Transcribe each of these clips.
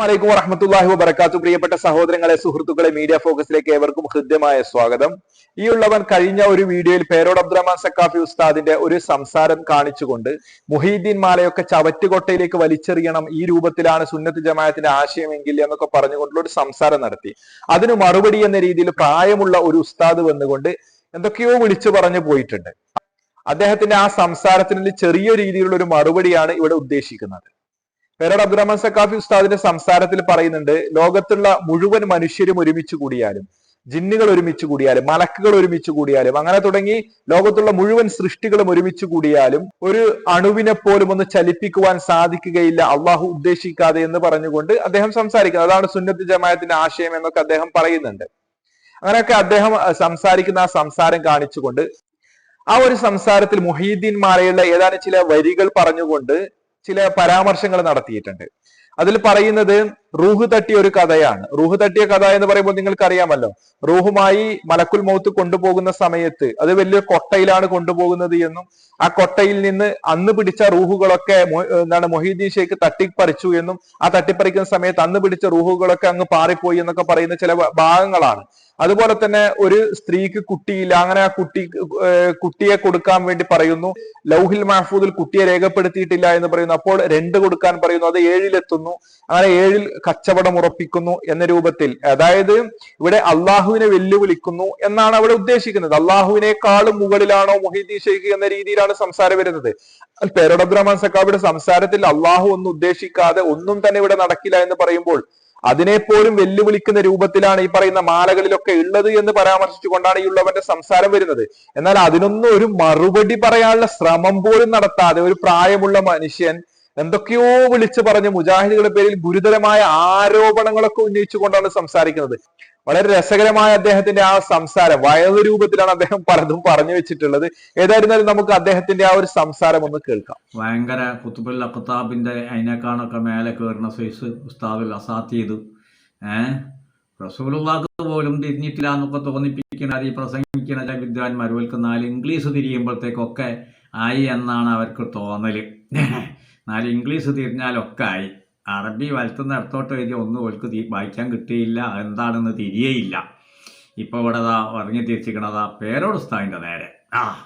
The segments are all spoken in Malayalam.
അലൈക്കും വറഹമത്തല്ലാഹി വബർക്കാത്തു പ്രിയപ്പെട്ട സഹോദരങ്ങളെ സുഹൃത്തുക്കളെ മീഡിയ ഫോക്കസിലേക്ക് ഏവർക്കും ഹൃദ്യമായ സ്വാഗതം. ഈ ഉള്ളവൻ കഴിഞ്ഞ ഒരു വീഡിയോയിൽ പേരോട് അബ്ദുറഹ്മാൻ സക്കാഫി ഉസ്താദിന്റെ ഒരു സംസാരം കാണിച്ചുകൊണ്ട് മുഹീദ്ദീൻ മാലയൊക്കെ ചവറ്റുകൊട്ടയിലേക്ക് വലിച്ചെറിയണം ഈ രൂപത്തിലാണ് സുന്നത്ത് ജമാഅത്തിന്റെ ആശയമെങ്കിൽ എന്നൊക്കെ പറഞ്ഞുകൊണ്ടുള്ള ഒരു സംസാരം നടത്തി. അതിന് മറുപടി എന്ന രീതിയിൽ പ്രായമുള്ള ഒരു ഉസ്താദ് വന്നുകൊണ്ട് എന്തൊക്കെയോ വിളിച്ചു പറഞ്ഞു പോയിട്ടുണ്ട്. അദ്ദേഹത്തിന്റെ ആ സംസാരത്തിന് ചെറിയ രീതിയിലുള്ള ഒരു മറുപടിയാണ് ഇവിടെ ഉദ്ദേശിക്കുന്നത്. പേരോട് അബ്ദുറഹ്മാൻ സക്കാഫി ഉസ്താദിന്റെ സംസാരത്തിൽ പറയുന്നുണ്ട് ലോകത്തുള്ള മുഴുവൻ മനുഷ്യരും ഒരുമിച്ച് കൂടിയാലും ജിന്നുകൾ ഒരുമിച്ച് കൂടിയാലും മലക്കുകൾ ഒരുമിച്ച് കൂടിയാലും അങ്ങനെ തുടങ്ങി ലോകത്തുള്ള മുഴുവൻ സൃഷ്ടികളും ഒരുമിച്ച് കൂടിയാലും ഒരു അണുവിനെ പോലും ഒന്ന് ചലിപ്പിക്കുവാൻ സാധിക്കുകയില്ല അള്ളാഹു ഉദ്ദേശിക്കാതെ എന്ന് പറഞ്ഞുകൊണ്ട് അദ്ദേഹം സംസാരിക്കുന്നത് അതാണ് സുന്നത്ത് ജമായത്തിന്റെ ആശയം എന്നൊക്കെ അദ്ദേഹം പറയുന്നുണ്ട്. അങ്ങനെയൊക്കെ അദ്ദേഹം സംസാരിക്കുന്ന ആ സംസാരം കാണിച്ചുകൊണ്ട് ആ ഒരു സംസാരത്തിൽ മുഹീദ്ദീൻ മാലയുള്ള ഏതാനും ചില വരികൾ പറഞ്ഞുകൊണ്ട് ചില പരാമർശങ്ങൾ നടത്തിയിട്ടുണ്ട്. അതിൽ പറയുന്നത് റൂഹ് തട്ടിയ ഒരു കഥയാണ്. റൂഹ് തട്ടിയ കഥ എന്ന് പറയുമ്പോൾ നിങ്ങൾക്ക് അറിയാമല്ലോ റൂഹുമായി മലക്കുൽ മൗത്ത് കൊണ്ടുപോകുന്ന സമയത്ത് അത് വലിയ കൊട്ടയിലാണ് കൊണ്ടുപോകുന്നത് എന്നും ആ കൊട്ടയിൽ നിന്ന് അന്ന് പിടിച്ച റൂഹുകളൊക്കെ എന്താണ് മൊഹീദ്ദീൻ ഷെയ്ഖ് തട്ടിപ്പറിച്ചു എന്നും ആ തട്ടിപ്പറിക്കുന്ന സമയത്ത് അന്ന് പിടിച്ച റൂഹുകളൊക്കെ അങ്ങ് പാറിപ്പോയി എന്നൊക്കെ പറയുന്ന ചില ഭാഗങ്ങളാണ്. അതുപോലെ തന്നെ ഒരു സ്ത്രീക്ക് കുട്ടിയില്ല അങ്ങനെ ആ കുട്ടി കുട്ടിയെ കൊടുക്കാൻ വേണ്ടി പറയുന്നു. ലൗഹിൽ മഹഫൂദിൽ കുട്ടിയെ രേഖപ്പെടുത്തിയിട്ടില്ല എന്ന് പറയുന്നു. അപ്പോൾ രണ്ട് കൊടുക്കാൻ പറയുന്നു അത് ഏഴിലെത്തുന്നു. അങ്ങനെ ഏഴിൽ കച്ചവടം ഉറപ്പിക്കുന്നു എന്ന രൂപത്തിൽ. അതായത് ഇവിടെ അള്ളാഹുവിനെ വെല്ലുവിളിക്കുന്നു എന്നാണ് അവിടെ ഉദ്ദേശിക്കുന്നത്. അള്ളാഹുവിനേക്കാളും മുകളിലാണോ മൊഹീദ്ദീൻ ഷെയ്ഖ് എന്ന രീതിയിലാണ് സംസാരം വരുന്നത്. പേരോട് സക്കാബിയുടെ സംസാരത്തിൽ അള്ളാഹു ഒന്നും ഉദ്ദേശിക്കാതെ ഒന്നും തന്നെ ഇവിടെ നടക്കില്ല എന്ന് പറയുമ്പോൾ അതിനെപ്പോലും വെല്ലുവിളിക്കുന്ന രൂപത്തിലാണ് ഈ പറയുന്ന മാലകളിലൊക്കെ ഉള്ളത് എന്ന് പരാമർശിച്ചുകൊണ്ടാണ് ഈ ഉള്ളവന്റെ സംസാരം വരുന്നത്. എന്നാൽ അതിനൊന്നും ഒരു മറുപടി പറയാനുള്ള ശ്രമം പോലും നടത്താതെ ഒരു പ്രായമുള്ള മനുഷ്യൻ എന്തൊക്കെയോ വിളിച്ചു പറഞ്ഞ് മുജാഹിദുകളുടെ പേരിൽ ഗുരുതരമായ ആരോപണങ്ങളൊക്കെ ഉന്നയിച്ചുകൊണ്ടാണ് സംസാരിക്കുന്നത്. വളരെ രസകരമായ അദ്ദേഹത്തിന്റെ ആ സംസാരം വയത് രൂപത്തിലാണ് അദ്ദേഹം പലതും പറഞ്ഞു വെച്ചിട്ടുള്ളത്. ഏതായിരുന്നാലും നമുക്ക് അദ്ദേഹത്തിന്റെ ആ ഒരു സംസാരം ഒന്ന് കേൾക്കാം. ഭയങ്കര കുത്തുബുൽ അഖ്താബിന്റെ അതിനേക്കാണൊക്കെ മേലെ കയറുന്ന സൈസ് ഉസ്താദുൽ അസാത്തിയത് ഏഹ് റസൂലുള്ളാഹ് പോലും തിരിഞ്ഞിട്ടില്ല എന്നൊക്കെ തോന്നിപ്പിക്കണ ഈ പ്രസംഗിക്കണ ചില വിദ്വാൻമാർ നാല് ഇംഗ്ലീഷ് തിരിയുമ്പോഴത്തേക്കൊക്കെ ആയി എന്നാണ് അവർക്ക് തോന്നൽ. നാല് ഇംഗ്ലീഷ് തിരിഞ്ഞാലൊക്കെ ആയി. അറബി വലത്തുനിന്ന് ഇടത്തോട്ട് എഴുതിയ ഒന്നും ഓൽക്ക് തി- വായിക്കാൻ കിട്ടിയില്ല. എന്താണെന്ന് തിരിയേയില്ല. ഇപ്പോൾ ഇവിടെ അതാ ഇറങ്ങി തിരിച്ചിരിക്കണതാ പേരോട് ഉസ്താദിന്റെ നേരെ. ആ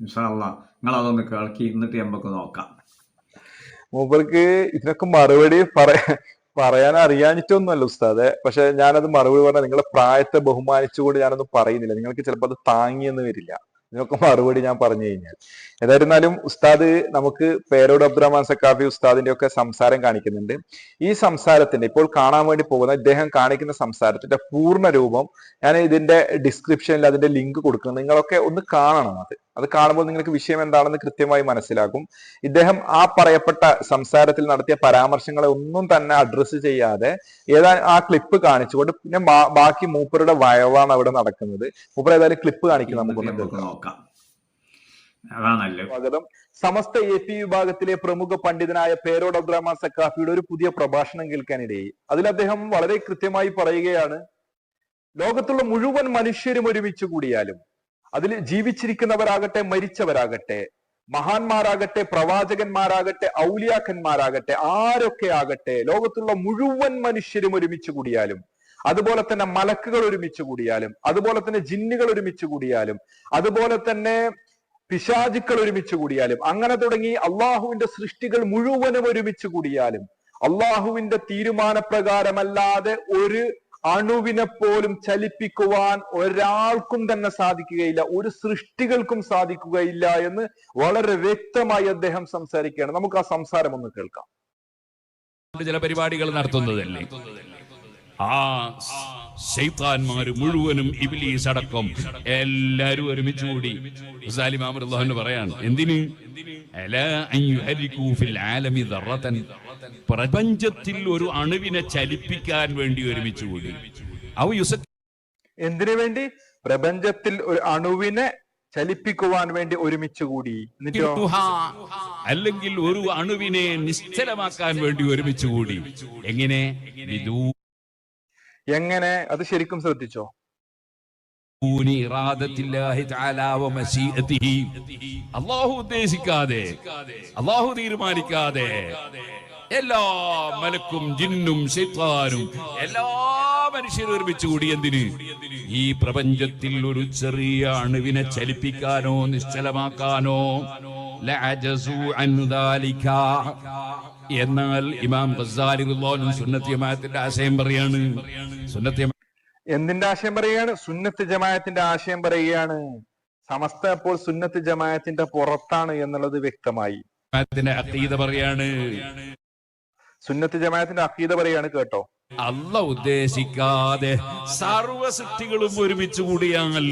ഇൻഷാല്ല നിങ്ങളതൊന്ന് കേൾക്കി എന്നിട്ട് നമുക്ക് നോക്കാം. മൂപ്പർക്ക് ഇതിനൊക്കെ മറുപടി പറയാ പറയാൻ അറിയാഞ്ഞിട്ടൊന്നുമല്ല ഉസ്താദെ. പക്ഷെ ഞാനത് മറുപടി പറഞ്ഞാൽ നിങ്ങളുടെ പ്രായത്തെ ബഹുമാനിച്ചുകൊണ്ട് ഞാനൊന്നും പറയുന്നില്ല. നിങ്ങൾക്ക് ചിലപ്പോൾ അത് താങ്ങിയെന്ന് വരില്ല. ഇതിനൊക്കെ മറുപടി ഞാൻ പറഞ്ഞു കഴിഞ്ഞാൽ. ഏതായിരുന്നാലും ഉസ്താദ് നമുക്ക് പേരോട് അബ്ദുറഹ്മാൻ സക്കാഫി ഉസ്താദിന്റെ ഒക്കെ സംസാരം കാണിക്കുന്നുണ്ട്. ഈ സംസാരത്തിന്റെ ഇപ്പോൾ കാണാൻ വേണ്ടി പോകുന്ന ഇദ്ദേഹം കാണിക്കുന്ന സംസാരത്തിന്റെ പൂർണ രൂപം ഞാൻ ഇതിന്റെ ഡിസ്ക്രിപ്ഷനിൽ അതിന്റെ ലിങ്ക് കൊടുക്കുന്നു. നിങ്ങളൊക്കെ ഒന്ന് കാണണം അത്. അത് കാണുമ്പോൾ നിങ്ങൾക്ക് വിഷയം എന്താണെന്ന് കൃത്യമായി മനസ്സിലാകും. ഇദ്ദേഹം ആ പറയപ്പെട്ട സംസാരത്തിൽ നടത്തിയ പരാമർശങ്ങളെ ഒന്നും തന്നെ അഡ്രസ്സ് ചെയ്യാതെ ഏതാ ആ ക്ലിപ്പ് കാണിച്ചുകൊണ്ട് പിന്നെ ബാക്കി മൂപ്പരുടെ വയവാണ് അവിടെ നടക്കുന്നത്. മൂപ്പർ ഏതായാലും ക്ലിപ്പ് കാണിക്കും നമുക്കൊന്ന് നമുക്ക് നോക്കാം. സ്വാഗതം. സമസ്ത എ പി വിഭാഗത്തിലെ പ്രമുഖ പണ്ഡിതനായ പേരോട് അബ്ദുറഹ്മാൻ സക്കാഫിയുടെ ഒരു പുതിയ പ്രഭാഷണം കേൾക്കാനിടയായി. അതിൽ അദ്ദേഹം വളരെ കൃത്യമായി പറയുകയാണ് ലോകത്തുള്ള മുഴുവൻ മനുഷ്യരും ഒരുമിച്ച് കൂടിയാലും അതിൽ ജീവിച്ചിരിക്കുന്നവരാകട്ടെ മരിച്ചവരാകട്ടെ മഹാന്മാരാകട്ടെ പ്രവാചകന്മാരാകട്ടെ ഔലിയാക്കന്മാരാകട്ടെ ആരൊക്കെ ആകട്ടെ ലോകത്തുള്ള മുഴുവൻ മനുഷ്യരും ഒരുമിച്ച് കൂടിയാലും അതുപോലെ തന്നെ മലക്കുകൾ ഒരുമിച്ച് കൂടിയാലും അതുപോലെ തന്നെ ജിന്നുകൾ ഒരുമിച്ച് കൂടിയാലും അതുപോലെ തന്നെ പിശാചുക്കൾ ഒരുമിച്ച് കൂടിയാലും അങ്ങനെ തുടങ്ങി അള്ളാഹുവിന്റെ സൃഷ്ടികൾ മുഴുവനും ഒരുമിച്ച് കൂടിയാലും അള്ളാഹുവിന്റെ തീരുമാനപ്രകാരമല്ലാതെ ഒരു അണുവിനെ പോലും ചലിപ്പിക്കുവാൻ ഒരാൾക്കും തന്നെ സാധിക്കുകയില്ല. ഒരു സൃഷ്ടികൾക്കും സാധിക്കുകയില്ല എന്ന് വളരെ വ്യക്തമായി അദ്ദേഹം സംസാരിക്കുകയാണ്. നമുക്ക് ആ സംസാരം ഒന്ന് കേൾക്കാം. ചില പരിപാടികൾ നടത്തുന്നതല്ലേ? ആ ശൈത്താന്മാര് മുഴുവനും ഇബിലീസ് അടക്കം എല്ലാരും ഒരുമിച്ച് കൂടി. സാലിമാമൃല്ലാഹുന്ന് പറയാണ് എന്തിന്? പ്രപഞ്ചത്തിൽ ഒരു അണുവിനെ ചലിപ്പിക്കാൻ വേണ്ടി ഒരുമിച്ച് കൂടി. അവ യുസ എന്തിനു വേണ്ടി? പ്രപഞ്ചത്തിൽ ഒരു അണുവിനെ ചലിപ്പിക്കുവാൻ വേണ്ടി ഒരുമിച്ച് കൂടി. അല്ലെങ്കിൽ ഒരു അണുവിനെ നിശ്ചലമാക്കാൻ വേണ്ടി ഒരുമിച്ച് കൂടി. എങ്ങനെ? എങ്ങനെ? അത് ശരിക്കും ശ്രദ്ധിച്ചോ. അള്ളാഹു ഉദ്ദേശിക്കാതെ അള്ളാഹു തീരുമാനിക്കാതെ എല്ലാ മലക്കും ജിന്നും ശൈത്താനും എല്ലാ മനുഷ്യരും ഒരുമിച്ച് കൂടി എന്തിന്? ഈ പ്രപഞ്ചത്തിൽ ഒരു ചെറിയ അണുവിനെ ചലിപ്പിക്കാനോ നിശ്ചലമാക്കാനോ. എന്നാൽ ഇമാം ഗസാലി സുന്നത്തി ജമാഅത്തിന്റെ ആശയം പറയാണ്. സുന്നത്തി എന്തിന്റെ ആശയം പറയുകയാണ്? സുന്നത്ത് ജമായത്തിന്റെ ആശയം പറയുകയാണ്. സമസ്ത അപ്പോൾ സുന്നത്ത് ജമായത്തിന്റെ പുറത്താണ് എന്നുള്ളത് വ്യക്തമായി. അതീത പറയാണ്. സുന്നത്ത് ജമാത്തിന്റെ അക്കീത പറയാണ് കേട്ടോ. അല്ല ഉദ്ദേശിക്കാതെ സർവ സൃഷ്ടികളും ഒരുമിച്ച് കൂടിയാൽ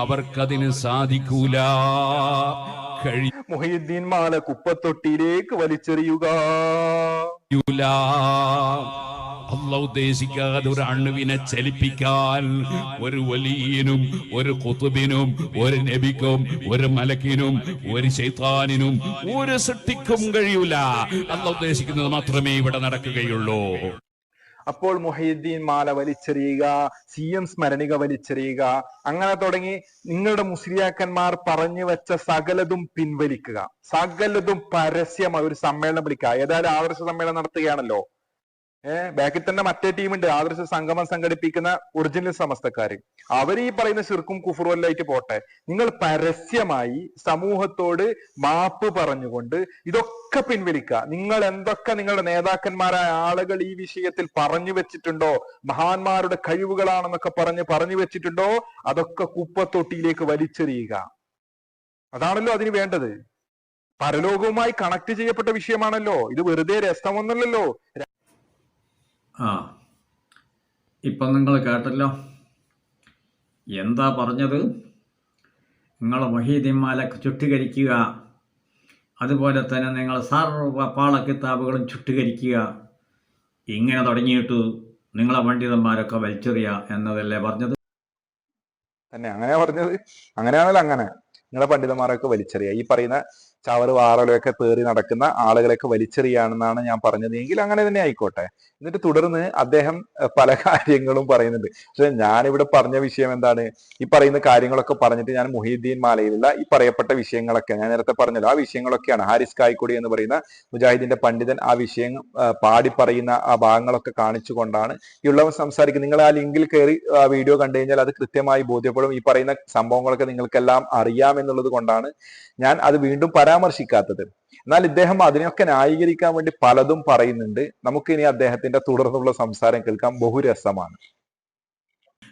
അവർക്കതിന് സാധിക്കൂല. കഴിയൂല മുഹീദ്ദീൻ മാല കുപ്പത്തൊട്ടിയിലേക്ക് വലിച്ചെറിയുക. അല്ല ഉദ്ദേശിക്കാതെ ഒരു അണുവിനെ ചലിപ്പിക്കാൻ ഒരു വലിയനും ഒരു കുത്തുബിനും ഒരു നബിക്കും ഒരു മലക്കിനും ഒരു ശൈത്താനിനും ഒരു സൃഷ്ടിക്കും കഴിയൂല. അല്ല ഉദ്ദേശിക്കുന്നത് മാത്രമേ ഇവിടെ നടക്കുകയുള്ളൂ. അപ്പോൾ മുഹീദ്ദീൻ മാല വലിച്ചെറിയുക സി എം സ്മരണിക വലിച്ചെറിയുക അങ്ങനെ തുടങ്ങി നിങ്ങളുടെ മുസ്ലിയാക്കന്മാർ പറഞ്ഞു വെച്ച സകലതും പിൻവലിക്കുക. സകലതും പരസ്യമായി ഒരു സമ്മേളനം വിളിക്കുക. ഏതായാലും ആദർശ സമ്മേളനം നടത്തുകയാണല്ലോ. ഏഹ് ബാക്കിൽ തന്നെ മറ്റേ ടീമുണ്ട്. ആദർശ സംഗമം സംഘടിപ്പിക്കുന്ന ഒറിജിനൽ സമസ്തക്കാര്. അവർ ഈ പറയുന്ന ശിർക്കും കുഫറുമല്ലായിട്ട് പോട്ടെ നിങ്ങൾ പരസ്യമായി സമൂഹത്തോട് മാപ്പ് പറഞ്ഞുകൊണ്ട് ഇതൊക്കെ പിൻവലിക്കുക. നിങ്ങൾ എന്തൊക്കെ നിങ്ങളുടെ നേതാക്കന്മാരായ ആളുകൾ ഈ വിഷയത്തിൽ പറഞ്ഞു വെച്ചിട്ടുണ്ടോ മഹാന്മാരുടെ കഴിവുകളാണെന്നൊക്കെ പറഞ്ഞ് പറഞ്ഞു വെച്ചിട്ടുണ്ടോ അതൊക്കെ കുപ്പത്തൊട്ടിയിലേക്ക് വലിച്ചെറിയുക. അതാണല്ലോ അതിന് വേണ്ടത്. പരലോകവുമായി കണക്ട് ചെയ്യപ്പെട്ട വിഷയമാണല്ലോ. ഇത് വെറുതെ രസമൊന്നുമല്ലല്ലോ. ആ. ഇപ്പം നിങ്ങൾ കേട്ടല്ലോ. എന്താ പറഞ്ഞത്? നിങ്ങൾ മൊഹീദ്യന്മാരെ ചുട്ടുകരിക്കുക. അതുപോലെ തന്നെ നിങ്ങൾ സർവ പാള കിതാബുകളും ചുട്ടുകരിക്കുക. ഇങ്ങനെ തുടങ്ങിയിട്ട് നിങ്ങളെ പണ്ഡിതന്മാരൊക്കെ വലിച്ചെറിയ എന്നതല്ലേ പറഞ്ഞത്? തന്നെ അങ്ങനെയാ പറഞ്ഞത്. അങ്ങനെയാണല്ലോ അങ്ങനെ. നിങ്ങളെ പണ്ഡിതന്മാരൊക്കെ വലിച്ചെറിയുക ഈ പറയുന്ന ചവറ് വാറലൊക്കെ തേറി നടക്കുന്ന ആളുകളെയൊക്കെ വലിച്ചെറിയാണെന്നാണ് ഞാൻ പറഞ്ഞത്. എങ്കിൽ അങ്ങനെ തന്നെ ആയിക്കോട്ടെ. എന്നിട്ട് തുടർന്ന് അദ്ദേഹം പല കാര്യങ്ങളും പറയുന്നുണ്ട്. പക്ഷെ ഞാനിവിടെ പറഞ്ഞ വിഷയം എന്താണ്? ഈ പറയുന്ന കാര്യങ്ങളൊക്കെ പറഞ്ഞിട്ട് ഞാൻ മുഹീദ്ദീൻ മാലയിലുള്ള ഈ പറയപ്പെട്ട വിഷയങ്ങളൊക്കെ ഞാൻ നേരത്തെ പറഞ്ഞല്ലോ ആ വിഷയങ്ങളൊക്കെയാണ്. ഹാരിസ് കായ്ക്കൊടി എന്ന് പറയുന്ന മുജാഹിദിന്റെ പണ്ഡിതൻ ആ വിഷയം പാടി പറയുന്ന ആ ഭാഗങ്ങളൊക്കെ കാണിച്ചുകൊണ്ടാണ് ഈ ഉള്ളവർ സംസാരിക്കുന്നത്. നിങ്ങൾ ആ ലിങ്കിൽ കയറി ആ വീഡിയോ കണ്ടു കഴിഞ്ഞാൽ അത് കൃത്യമായി ബോധ്യപ്പെടും. ഈ പറയുന്ന സംഭവങ്ങളൊക്കെ നിങ്ങൾക്കെല്ലാം അറിയാം എന്നുള്ളത് കൊണ്ടാണ് ഞാൻ അത് വീണ്ടും പരാമർശിക്കാത്തത്. എന്നാൽ ഇദ്ദേഹം അതിനെയൊക്കെ ന്യായീകരിക്കാൻ വേണ്ടി പലതും പറയുന്നുണ്ട്. നമുക്ക് ഇനി അദ്ദേഹത്തിന്റെ തുടർന്നുള്ള സംസാരം കേൾക്കാൻ ബഹുരസമാണ്.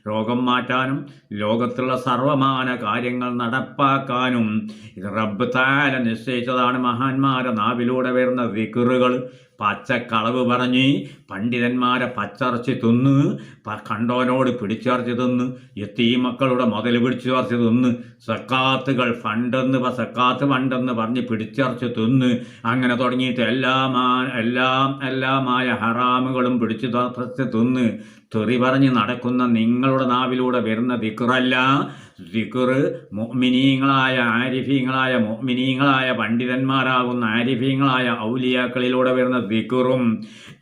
രോഗം മാറ്റാനും ലോകത്തുള്ള സർവമാന കാര്യങ്ങൾ നടപ്പാക്കാനും റബ്ബ് താല നിശ്ചയിച്ചതാണ് മഹാന്മാരെ നാവിലൂടെ വരുന്ന വിക്കുറുകൾ പച്ചക്കളവ് പറഞ്ഞ് പണ്ഡിതന്മാരെ പച്ചറച്ചി തിന്ന് കണ്ടോനോട് പിടിച്ചറച്ചു തിന്ന് എത്തി മക്കളുടെ മുതൽ പിടിച്ചറച്ച് തിന്ന് സക്കാത്തുകൾ ഫണ്ടെന്ന് സക്കാത്ത് ഫണ്ടെന്ന് പറഞ്ഞ് പിടിച്ചറച്ച് തിന്ന് അങ്ങനെ തുടങ്ങിയിട്ട് എല്ലാം എല്ലാം എല്ലാമായ ഹറാമുകളും പിടിച്ചു തറച്ച് തിന്ന് തെറി പറഞ്ഞ് നടക്കുന്ന നിങ്ങളുടെ നാവിലൂടെ വരുന്ന ദിക്റല്ല ദിക്റ് മൊമിനീങ്ങളായ ആരിഫീങ്ങളായ മൊമിനീങ്ങളായ പണ്ഡിതന്മാരാകുന്ന ആരിഫീങ്ങളായ ഔലിയാക്കളിലൂടെ വരുന്ന ദിക്കുറും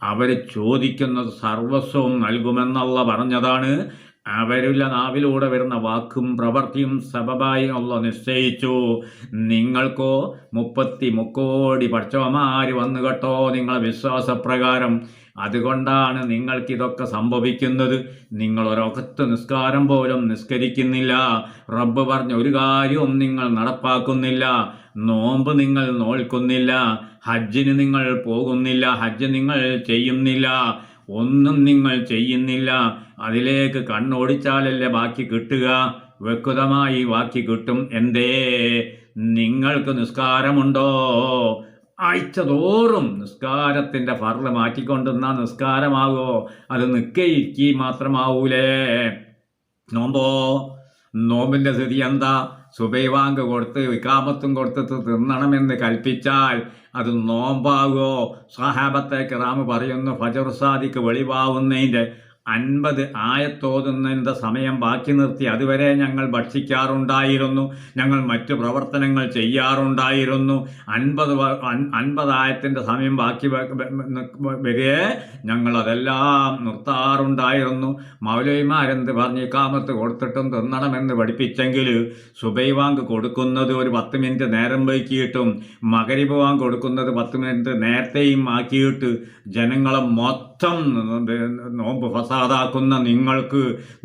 അവർ ചോദിക്കുന്നത് സർവസ്വവും നൽകുമെന്നുള്ള പറഞ്ഞതാണ്. അവരുടെ നാവിലൂടെ വരുന്ന വാക്കും പ്രവൃത്തിയും സബബായി ഉള്ള നിശ്ചയിച്ചു. നിങ്ങൾക്കോ മുപ്പത്തി മുക്കോടി പഠിച്ചവന്മാർ വന്നു കേട്ടോ നിങ്ങളെ വിശ്വാസപ്രകാരം. അതുകൊണ്ടാണ് നിങ്ങൾക്കിതൊക്കെ സംഭവിക്കുന്നത്. നിങ്ങൾ ഒരൊക്കത്ത് നിസ്കാരം പോലും നിസ്കരിക്കുന്നില്ല. റബ്ബ് പറഞ്ഞ ഒരു കാര്യവും നിങ്ങൾ നടപ്പാക്കുന്നില്ല. നോമ്പ് നിങ്ങൾ നോൽക്കുന്നില്ല. ഹജ്ജിന് നിങ്ങൾ പോകുന്നില്ല. ഹജ്ജ് നിങ്ങൾ ചെയ്യുന്നില്ല. ഒന്നും നിങ്ങൾ ചെയ്യുന്നില്ല. അതിലേക്ക് കണ്ണോടിച്ചാലല്ലേ ബാക്കി കിട്ടുക? വ്യക്തമായി ബാക്കി കിട്ടും. എന്തേ? നിങ്ങൾക്ക് നിസ്കാരമുണ്ടോ? ആഴ്ച തോറും നിസ്കാരത്തിന്റെ ഫർൾ മാറ്റിക്കൊണ്ടുന്ന നിസ്കാരമാകോ അത് നിൽക്കയിരിക്കി മാത്രമാവൂലേ? നോമ്പോ? നോമ്പിന്റെ സ്ഥിതി എന്താ? സുബൈവാങ്ക് കൊടുത്ത് വികാമത്തും കൊടുത്ത് തിന്നണമെന്ന് കൽപ്പിച്ചാൽ അത് നോമ്പാകോ സഹാബത്തെ കിറാമ് പറയുന്നു ഫജർ സാദിക്ക് വെളിവാവുന്നതിന്റെ അൻപത് ആയത്തോതുന്നതിന്റെ സമയം ബാക്കി നിർത്തി. അതുവരെ ഞങ്ങൾ ഭക്ഷിക്കാറുണ്ടായിരുന്നു. ഞങ്ങൾ മറ്റു പ്രവർത്തനങ്ങൾ ചെയ്യാറുണ്ടായിരുന്നു. അൻപത് അൻപതായത്തിന്റെ സമയം ബാക്കി വരെ ഞങ്ങൾ അതെല്ലാം നിർത്താറുണ്ടായിരുന്നു. മൗലവിമാരെന്ത് പറഞ്ഞ്? കാമത്ത് കൊടുത്തിട്ടും തിന്നണമെന്ന് പഠിപ്പിച്ചെങ്കിൽ സുബൈവാങ്ക് കൊടുക്കുന്നത് ഒരു പത്ത് മിനിറ്റ് നേരം വൈകിയിട്ടും മകരിബ് കൊടുക്കുന്നത് പത്ത് മിനിറ്റ് നേരത്തെയും ആക്കിയിട്ട് ജനങ്ങളെ മൊത്തം നോമ്പ് ഫസാദാക്കുന്ന നിങ്ങൾക്ക്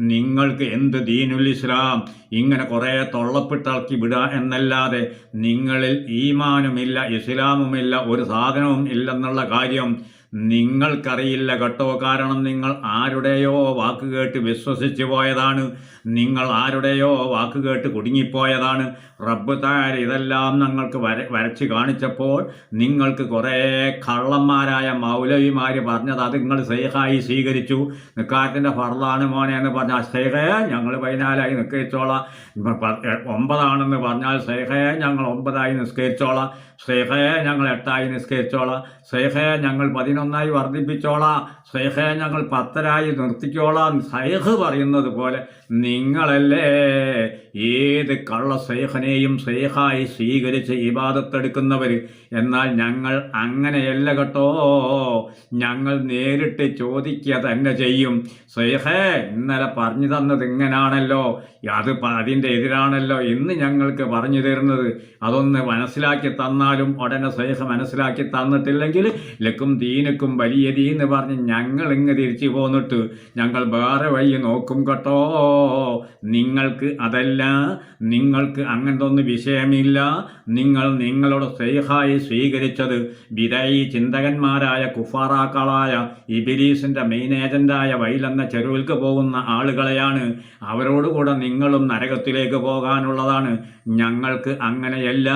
നിങ്ങൾക്ക് എന്ത് ദീനുൽ ഇസ്ലാം? ഇങ്ങനെ കുറേ തൊള്ളപ്പിട്ടാക്കി വിടുക എന്നല്ലാതെ നിങ്ങളിൽ ഈമാനുമില്ല ഇസ്ലാമുമില്ല ഒരു സാധനവും ഇല്ലെന്നുള്ള കാര്യം നിങ്ങൾക്കറിയില്ല കേട്ടോ. കാരണം നിങ്ങൾ ആരുടെയോ വാക്ക് കേട്ട് വിശ്വസിച്ചു പോയതാണ്. നിങ്ങൾ ആരുടെയോ വാക്ക് കേട്ട് കുടുങ്ങിപ്പോയതാണ്. റബ്ബ് താര ഇതെല്ലാം ഞങ്ങൾക്ക് വര വരച്ച് കാണിച്ചപ്പോൾ നിങ്ങൾക്ക് കുറേ കള്ളന്മാരായ മൗലവിമാർ പറഞ്ഞത് അത് നിങ്ങൾ സേഹായി സ്വീകരിച്ചു. നിക്കാരത്തിന്റെ ഫർദാണ് മോനെ എന്ന് പറഞ്ഞാൽ സേഹയെ ഞങ്ങൾ പതിനാലായി നിസ്കരിച്ചോളാം. ഒമ്പതാണെന്ന് പറഞ്ഞാൽ സേഹയെ ഞങ്ങൾ ഒമ്പതായി നിസ്കരിച്ചോളാം. സേഹയെ ഞങ്ങൾ എട്ടായി നിസ്കരിച്ചോളാം. സ്നേഹയെ ഞങ്ങൾ പതിനൊന്നായി വർദ്ധിപ്പിച്ചോളാം. സ്നേഹയെ ഞങ്ങൾ പത്തരായി നിർത്തിക്കോളാം. സൈഹ് പറയുന്നത് പോലെ നിങ്ങളല്ലേ ഏത് കള്ള സേഹനെയും സേഹായി സ്വീകരിച്ച് ഇബാദത്തെടുക്കുന്നവർ എന്നാൽ ഞങ്ങൾ അങ്ങനെയല്ല കേട്ടോ. ഞങ്ങൾ നേരിട്ട് ചോദിക്കുക തന്നെ ചെയ്യും. സേഹേ ഇന്നലെ പറഞ്ഞു തന്നത് ഇങ്ങനാണല്ലോ. അത് അതിന്റെ എതിരാണല്ലോ ഇന്ന് ഞങ്ങൾക്ക് പറഞ്ഞു തരുന്നത്. അതൊന്ന് മനസ്സിലാക്കി തന്നാലും ഉടനെ സേഹ മനസ്സിലാക്കി തന്നിട്ടില്ലെങ്കിൽ ലക്കും ദീനക്കും വലിയ ദീന്ന് പറഞ്ഞ് ഞങ്ങൾ ഇങ്ങ് തിരിച്ചു പോന്നിട്ട് ഞങ്ങൾ വേറെ വഴി നോക്കും കേട്ടോ. നിങ്ങൾക്ക് അതല്ല നിങ്ങൾക്ക് അങ്ങനത്തെ വിഷയമില്ല. നിങ്ങൾ നിങ്ങളുടെ സേഹായി സ്വീകരിച്ചത് വിദയി ചിന്തകന്മാരായ കുഫാറാക്കളായ ഇബിലീസിന്റെ മെയിൻ ഏജന്റായ വൈലെന്ന ചെരുവിൽക്ക് പോകുന്ന ആളുകളെയാണ്. അവരോടുകൂടെ നിങ്ങളും നരകത്തിലേക്ക് പോകാനുള്ളതാണ്. ഞങ്ങൾക്ക് അങ്ങനെയല്ല.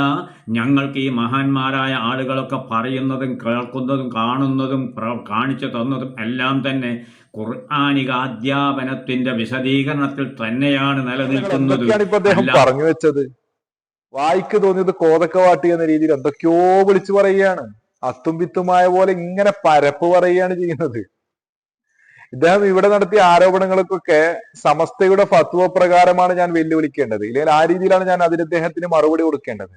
ഞങ്ങൾക്ക് ഈ മഹാന്മാരായ ആളുകളൊക്കെ പറയുന്നതും കേൾക്കുന്നതും കാണുന്നതും കാണിച്ചു തന്നതും എല്ലാം തന്നെ ഖുർആാനിക അധ്യാപനത്തിന്റെ വിശദീകരണത്തിൽ തന്നെയാണ് നിലനിൽക്കുന്നത്. എന്തൊക്കെയാണ് ഇപ്പൊ അദ്ദേഹം പറഞ്ഞു വെച്ചത്? വായിക്ക് തോന്നിയത് കോതക്കവാട്ടി എന്ന രീതിയിൽ എന്തൊക്കെയോ വിളിച്ചു പറയുകയാണ്. അത്തും വിത്തുമായ പോലെ ഇങ്ങനെ പരപ്പ് പറയുകയാണ് ചെയ്യുന്നത്. ഇദ്ദേഹം ഇവിടെ നടത്തിയ ആരോപണങ്ങൾക്കൊക്കെ സമസ്തയുടെ ഫത്വ പ്രകാരമാണ് ഞാൻ വെല്ലുവിളിക്കേണ്ടത്. ഇല്ലെങ്കിൽ ആ രീതിയിലാണ് ഞാൻ അതിന് അദ്ദേഹത്തിന് മറുപടി കൊടുക്കേണ്ടത്.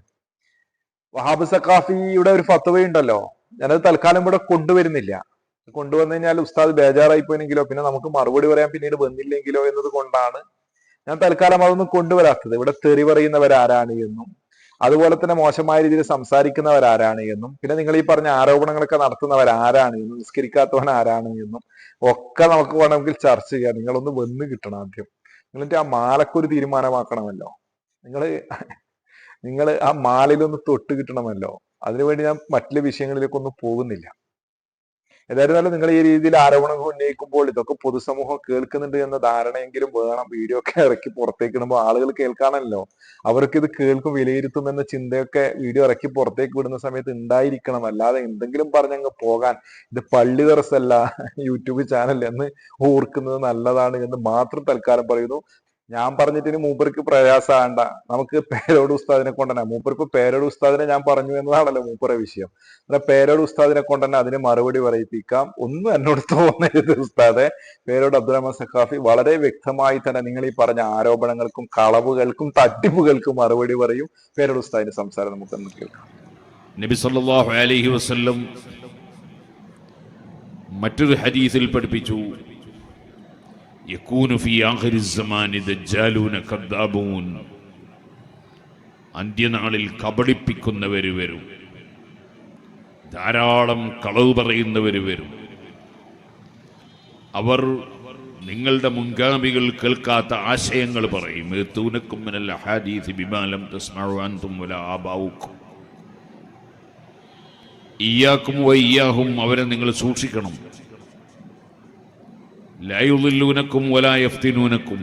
വഹാബ് സക്കാഫിയുടെ ഒരു ഫത്വയുണ്ടല്ലോ. ഞാനത് തൽക്കാലം ഇവിടെ കൊണ്ടുവരുന്നില്ല. കൊണ്ടുവന്നു കഴിഞ്ഞാൽ ഉസ്താദ് ബേജാറായി പോയെങ്കിലോ പിന്നെ നമുക്ക് മറുപടി പറയാൻ പിന്നീട് വന്നില്ലെങ്കിലോ എന്നത് കൊണ്ടാണ് ഞാൻ തൽക്കാലം അതൊന്നും കൊണ്ടുവരാത്തത്. ഇവിടെ തെറി പറയുന്നവരാരാണ് എന്നും അതുപോലെ തന്നെ മോശമായ രീതിയിൽ സംസാരിക്കുന്നവരാരാണ് എന്നും പിന്നെ നിങ്ങൾ ഈ പറഞ്ഞ ആരോപണങ്ങളൊക്കെ നടത്തുന്നവരാരാണ് എന്നും നിസ്കരിക്കാത്തവൻ ആരാണ് എന്നും ഒക്കെ നമുക്ക് വേണമെങ്കിൽ ചർച്ച ചെയ്യാം. നിങ്ങളൊന്ന് വന്ന് കിട്ടണം ആദ്യം. നിങ്ങളിട്ട് ആ മാലക്കൊരു തീരുമാനമാക്കണമല്ലോ. നിങ്ങൾ നിങ്ങൾ ആ മാലയിലൊന്ന് തൊട്ട് കിട്ടണമല്ലോ. അതിനുവേണ്ടി ഞാൻ മറ്റുള്ള വിഷയങ്ങളിലേക്കൊന്നും പോകുന്നില്ല. ഏതായിരുന്നാലും നിങ്ങൾ ഈ രീതിയിൽ ആരോപണങ്ങൾ ഉന്നയിക്കുമ്പോൾ ഇതൊക്കെ പൊതുസമൂഹം കേൾക്കുന്നുണ്ട് എന്ന ധാരണയെങ്കിലും വേണം. വീഡിയോ ഒക്കെ ഇറക്കി പുറത്തേക്ക് ഇടുമ്പോൾ ആളുകൾ കേൾക്കാണല്ലോ. അവർക്ക് ഇത് കേൾക്കും വിലയിരുത്തും എന്ന ചിന്തയൊക്കെ വീഡിയോ ഇറക്കി പുറത്തേക്ക് വിടുന്ന സമയത്ത് ഉണ്ടായിരിക്കണം. അല്ലാതെ എന്തെങ്കിലും പറഞ്ഞങ്ങ് പോകാൻ ഇത് പള്ളി ദറസല്ല യൂട്യൂബ് ചാനൽ എന്ന് ഓർക്കുന്നത് നല്ലതാണ് എന്ന് മാത്രം തൽക്കാലം പറയുന്നു. ഞാൻ പറഞ്ഞിട്ട് ഇനി മൂപ്പർക്ക് പ്രയാസമാണ്ട നമുക്ക് പേരോട് ഉസ്താദിനെ കൊണ്ടുതന്നെ. മൂപ്പർക്ക് പേരോട് ഉസ്താദിനെ ഞാൻ പറഞ്ഞു എന്നതാണല്ലോ മൂപ്പറെ വിഷയം. അങ്ങനെ പേരോട് ഉസ്താദിനെ കൊണ്ടുതന്നെ അതിന് മറുപടി പറയിപ്പിക്കാം. ഒന്നും എന്നോട് തോന്നരുത് ഉസ്താദെ. പേരോട് അബ്ദുറഹ്മാൻ സഖാഫി വളരെ വ്യക്തമായി തന്നെ നിങ്ങൾ ഈ പറഞ്ഞ ആരോപണങ്ങൾക്കും കളവുകൾക്കും തട്ടിപ്പുകൾക്കും മറുപടി പറയും. പേരോട് ഉസ്താദിന്റെ സംസാരം നമുക്കൊന്ന് കേൾക്കാം. നബി സല്ലല്ലാഹു അലൈഹി വസല്ലം മറ്റൊരു ഹദീസിൽ പഠിപ്പിച്ചു. അന്ത്യനാളിൽ കബളിപ്പിക്കുന്നവർ വരും. ധാരാളം കളവ് പറയുന്നവർ വരും. അവർ നിങ്ങളുടെ മുൻഗാമികൾ കേൾക്കാത്ത ആശയങ്ങൾ പറയും. തൂനക്കും മിനൽ ബിമാലം ഇയാക്കും അവരെ നിങ്ങൾ സൂക്ഷിക്കണം. ലയുദില്ലൂനക്കും വലായഫ്തിനൂനക്കും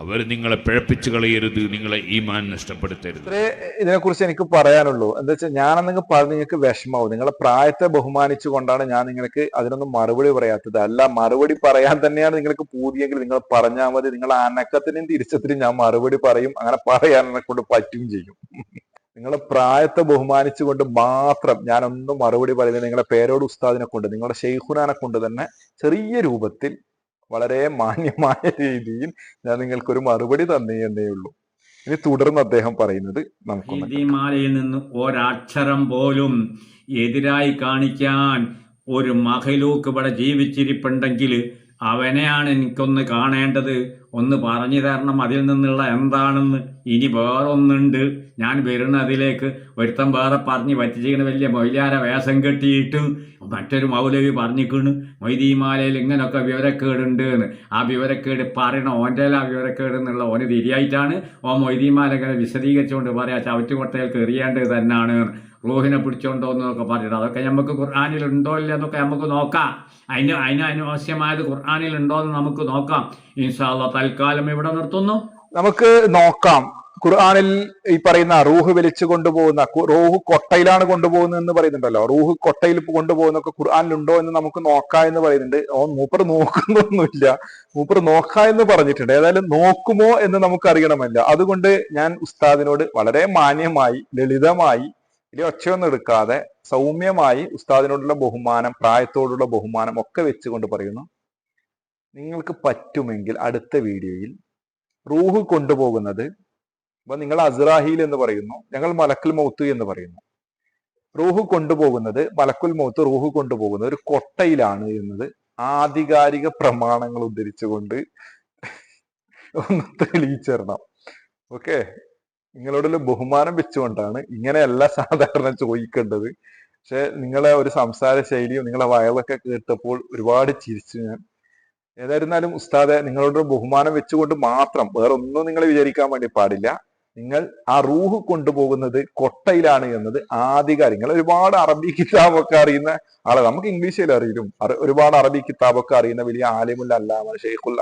അവർ നിങ്ങളെ പിഴപ്പിച്ചു കളയരുത് നിങ്ങളെ ഈമാൻ നഷ്ടപ്പെടുത്തരുത്. ഇതിനെക്കുറിച്ച് എനിക്ക് പറയാനുള്ളൂ. എന്താ വെച്ചാൽ ഞാനെന്നെങ്കിൽ പറഞ്ഞു നിങ്ങൾക്ക് വിഷമാവും. നിങ്ങളെ പ്രായത്തെ ബഹുമാനിച്ചുകൊണ്ടാണ് ഞാൻ നിങ്ങൾക്ക് അതിനൊന്നും മറുപടി പറയാത്തത്. അല്ല മറുപടി പറയാൻ തന്നെയാണ് നിങ്ങൾക്ക് പൂതിയെങ്കിൽ നിങ്ങൾ പറഞ്ഞാൽ മതി. നിങ്ങളെ അനക്കത്തിനും തിരിച്ചത്തിനും ഞാൻ മറുപടി പറയും. അങ്ങനെ പറയാൻ എന്നെ കൊണ്ട് പറ്റുകയും ചെയ്യും. നിങ്ങളെ പ്രായത്തെ ബഹുമാനിച്ചുകൊണ്ട് മാത്രം ഞാനൊന്നും മറുപടി പറയുന്നത് നിങ്ങളുടെ പേരോട് ഉസ്താദിനെ കൊണ്ട് നിങ്ങളുടെ ഷെയ്ഖുനാനെ കൊണ്ട് തന്നെ ചെറിയ രൂപത്തിൽ വളരെ മാന്യമായ രീതിയിൽ ഞാൻ നിങ്ങൾക്കൊരു മറുപടി തന്നേ എന്നേ ഉള്ളൂ. ഇനി തുടർന്ന് അദ്ദേഹം പറയുന്നത് നമുക്ക് മാലയിൽ നിന്ന് ഒരക്ഷരം പോലും എതിരായി കാണിക്കാൻ ഒരു മഹലൂക്ക് ഇവിടെ ജീവിച്ചിരിപ്പുണ്ടെങ്കിൽ അവനെയാണ് എനിക്കൊന്ന് കാണേണ്ടത്. ഒന്ന് പറഞ്ഞു തരണം അതിൽ നിന്നുള്ള എന്താണെന്ന് ഇനി വേറൊന്നുണ്ട്. ഞാൻ വരുന്ന അതിലേക്ക് ഒരുത്തൻ വേറെ പറഞ്ഞ് പറ്റിച്ചിങ്ങനെ വലിയ മൊയ്ലാര വേഷം കെട്ടിയിട്ട് മറ്റൊരു മൗലവി പറഞ്ഞിക്കണ് മൊയ്തീമാലയിൽ ഇങ്ങനൊക്കെ വിവരക്കേടുണ്ട് എന്ന് ആ വിവരക്കേട് പറയണ ഓന്റെ ആ വിവരക്കേട് എന്നുള്ള ഓന് തിരിയായിട്ടാണ്. ഓ മൊയ്തീമാല ഇങ്ങനെ വിശദീകരിച്ചുകൊണ്ട് പറയാ ചവറ്റുകൊട്ടയിൽ കയറിയേണ്ടത് തന്നെയാണ് റൂഹിനെ പിടിച്ചോണ്ടോ എന്നൊക്കെ പറഞ്ഞിട്ട് അതൊക്കെ നമുക്ക് ഖുർആാനിൽ ഉണ്ടോ ഇല്ല എന്നൊക്കെ നമുക്ക് നോക്കാം. അതിന് അതിന് അനുവാസ്യമായത് ഖുർആാനിൽ ഉണ്ടോ എന്ന് നമുക്ക് നോക്കാം. ഇൻഷാല്ല തൽക്കാലം ഇവിടെ നിർത്തുന്നു. നമുക്ക് നോക്കാം. ഖുർആാനിൽ ഈ പറയുന്ന റൂഹ് വലിച്ചു കൊണ്ടുപോകുന്ന റൂഹ് കൊട്ടയിലാണ് കൊണ്ടുപോകുന്നത് എന്ന് പറയുന്നുണ്ടല്ലോ. റൂഹ് കൊട്ടയിൽ കൊണ്ടുപോകുന്നൊക്കെ ഖുർആാനിലുണ്ടോ എന്ന് നമുക്ക് നോക്കാം എന്ന് പറയുന്നുണ്ട്. ഓ മൂപ്പർ നോക്കുന്നൊന്നുമില്ല. മൂപ്പർ നോക്കാ എന്ന് പറഞ്ഞിട്ടുണ്ട്. ഏതായാലും നോക്കുമോ എന്ന് നമുക്ക് അറിയണമല്ല അതുകൊണ്ട് ഞാൻ ഉസ്താദിനോട് വളരെ മാന്യമായി ലളിതമായി വലിയ ഒച്ചയൊന്നും എടുക്കാതെ സൗമ്യമായി ഉസ്താദിനോടുള്ള ബഹുമാനം പ്രായത്തോടുള്ള ബഹുമാനം ഒക്കെ വെച്ചുകൊണ്ട് പറയുന്നു. നിങ്ങൾക്ക് പറ്റുമെങ്കിൽ അടുത്ത വീഡിയോയിൽ റൂഹ് കൊണ്ടുപോകുന്നത് അപ്പൊ നിങ്ങൾ അസ്രാഹിൽ എന്ന് പറയുന്നു ഞങ്ങൾ മലക്കുൽ മൗത്ത് എന്ന് പറയുന്നു. റൂഹ് കൊണ്ടുപോകുന്നത് മലക്കുൽ മൗത്ത് റൂഹ് കൊണ്ടുപോകുന്നത് ഒരു കൊട്ടയിലാണ് എന്നത് ആധികാരിക പ്രമാണങ്ങൾ ഉദ്ധരിച്ചുകൊണ്ട് ഒന്ന് തെളിയിച്ചിരണം. ഓക്കെ? നിങ്ങളോടുള്ള ബഹുമാനം വെച്ചുകൊണ്ടാണ് ഇങ്ങനെയല്ല സാധാരണ ചോദിക്കേണ്ടത്. പക്ഷെ നിങ്ങളെ ഒരു സംസാര ശൈലിയും നിങ്ങളെ വയലൊക്കെ കേട്ടപ്പോൾ ഒരുപാട് ചിരിച്ചു ഞാൻ. ഏതായിരുന്നാലും ഉസ്താദെ നിങ്ങളോട് ബഹുമാനം വെച്ചുകൊണ്ട് മാത്രം വേറെ ഒന്നും നിങ്ങൾ വിചാരിക്കാൻ വേണ്ടി പാടില്ല. നിങ്ങൾ ആ റൂഹ് കൊണ്ടുപോകുന്നത് കൊട്ടയിലാണ് എന്നത് ആധികാരിക നിങ്ങൾ ഒരുപാട് അറബി കിതാബൊക്കെ അറിയുന്ന ആളെ നമുക്ക് ഇംഗ്ലീഷിൽ അറിയും ഒരുപാട് അറബി കിതാബൊക്കെ അറിയുന്ന വലിയ ആലിമുല്ല അല്ലാമ ഷെയ്ഖുൽ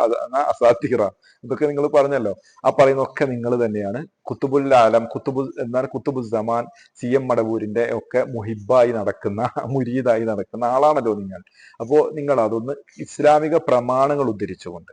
അസാത്തിറ ഇതൊക്കെ നിങ്ങൾ പറഞ്ഞല്ലോ. ആ പറയുന്നൊക്കെ നിങ്ങൾ തന്നെയാണ്. കുത്തുബുൽ ആലം കുത്തുബു എന്നാൽ കുത്തുബു സമാൻ സി എം മടവൂരിന്റെ ഒക്കെ മുഹിബായി നടക്കുന്ന മുരീദായി നടക്കുന്ന ആളാണല്ലോ നിങ്ങൾ. അപ്പോ നിങ്ങൾ അതൊന്ന് ഇസ്ലാമിക പ്രമാണങ്ങൾ ഉദ്ധരിച്ചുകൊണ്ട്